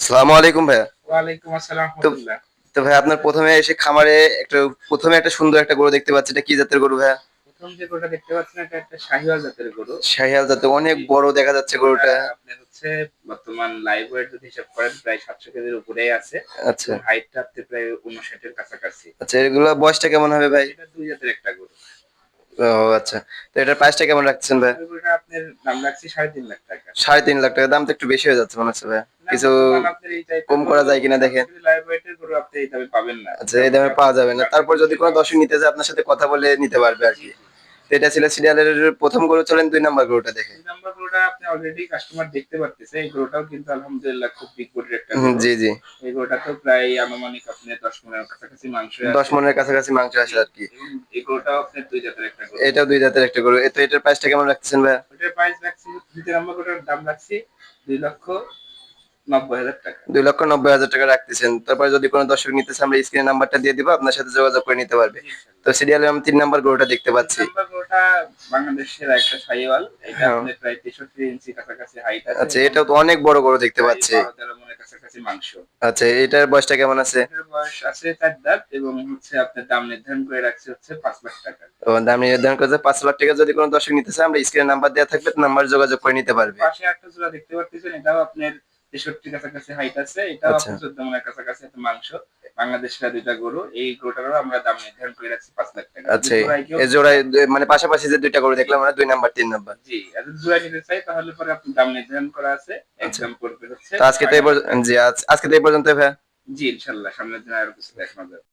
আসসালামু আলাইকুম ভাইয়া। ওয়ালাইকুম আসসালাম তো ভাই আপনার প্রথমে এসে খামারে একটা প্রথমে একটা সুন্দর একটা গরু দেখতে পাচ্ছি এটা কি জাতের গরু ভাইয়া? প্রথম যে গরুটা দেখতে পাচ্ছেন এটা একটা শাহিওয়াল জাতের গরু। শাহিয়াল জাতের অনেক বড় দেখা যাচ্ছে গরুটা। আপনার হচ্ছে বর্তমান লাইভ ওয়েট যদি হিসাব করেন প্রায় সাতশো কেজির উপরেই আছে। আচ্ছা। হাইটটা আপনি প্রায় উনষাটের কাছাকাছি। আচ্ছা এগুলো বয়সটা কেমন হবে ভাই? এটা দুই জাতের একটা গরু। ও আচ্ছা। তো এটার প্রাইসটা কেমন রাখছেন ভাই? আপনার দাম রাখছি সাড়ে তিন লাখ টাকা। সাড়ে তিন লাখ টাকা। দাম তো একটু বেশি হয়ে যাচ্ছে মনে হচ্ছে ভাই। কিছু কম করা যায় কিনা দেখেন। আচ্ছা এই দামে পাওয়া যাবে না। তারপর যদি কোনো দর্শক নিতে যায় আপনার সাথে কথা বলে নিতে পারবে আর কি। এটা ছিল সিরিয়ালের প্রথম গরু। চলেন দুই নাম্বার গরুটা দেখে। গরুটা আপনি অলরেডি কাস্টমার দেখতে পারতেছে এই গরুটাও কিন্তু আলহামদুলিল্লাহ খুব বিগ বডির একটা জি জি। এই গরুটা তো প্রায় আনুমানিক আপনি দশ মনের কাছাকাছি মাংস আছে। দশ মনের কাছাকাছি মাংস আসে আর কি। এই গরুটাও আপনার দুই জাতের একটা গরু এটাও দুই জাতের একটা গরু তো এটার প্রাইসটা কেমন রাখতেছেন ভাই ওটার প্রাইস রাখছি দ্বিতীয় নম্বর গরুটার দাম রাখছি দুই লক্ষ নব্বই হাজার টাকা। দুই লক্ষ নব্বই হাজার টাকা রাখতেছেন। তারপর যদি কোনো দর্শক নিতে চায় আমরা স্ক্রিনে নাম্বারটা দিয়ে দিব আপনার সাথে যোগাযোগ করে নিতে পারবে। তো সিরিয়ালে আমি তিন নাম্বার গরুটা দেখতে পাচ্ছি। বাংলাদেশের একটা সাইওয়াল এটা হ্যাঁ। আপনার প্রায় তেষট্টি ইঞ্চি কাছাকাছি হাইট আছে। আচ্ছা এটাও তো অনেক বড় গরু দেখতে পাচ্ছি। তেরো মনের কাছাকাছি মাংস। আচ্ছা এটার বয়সটা কেমন আছে? এটার বয়স আছে চার দাঁত এবং হচ্ছে আপনার দাম নির্ধারণ করে রাখছে হচ্ছে পাঁচ লাখ টাকা। দাম নির্ধারণ করেছে পাঁচ লাখ টাকা যদি কোনো দর্শক নিতে চায় আমরা স্ক্রিনে নাম্বার দেওয়া থাকবে নাম্বার যোগাযোগ করে নিতে পারবে। পাশে একটা জোড়া দেখতে পাচ্ছেন এটাও আপনার তেষট্টি কাছাকাছি হাইট আছে এটাও আচ্ছা। আপনার চোদ্দ মনের কাছাকাছি একটা মাংস। বাংলাদেশের দুইটা গরু এই গরুটারও আমরা দাম নির্ধারণ করে রাখছি পাঁচ লাখ টাকা। আচ্ছা এই জোড়ায় মানে পাশাপাশি যে দুইটা গরু দেখলাম আমরা দুই নাম্বার তিন নাম্বার। জি আর নিতে চাই তাহলে পরে আপনি দাম নির্ধারণ করা আছে একদম পড়বে হচ্ছে। আজকে তো এই জি আজ- আজকে তো এই পর্যন্ত ভাই জি ইনশাল্লাহ সামনের দিন আরও কিছু দেখানো যাবে।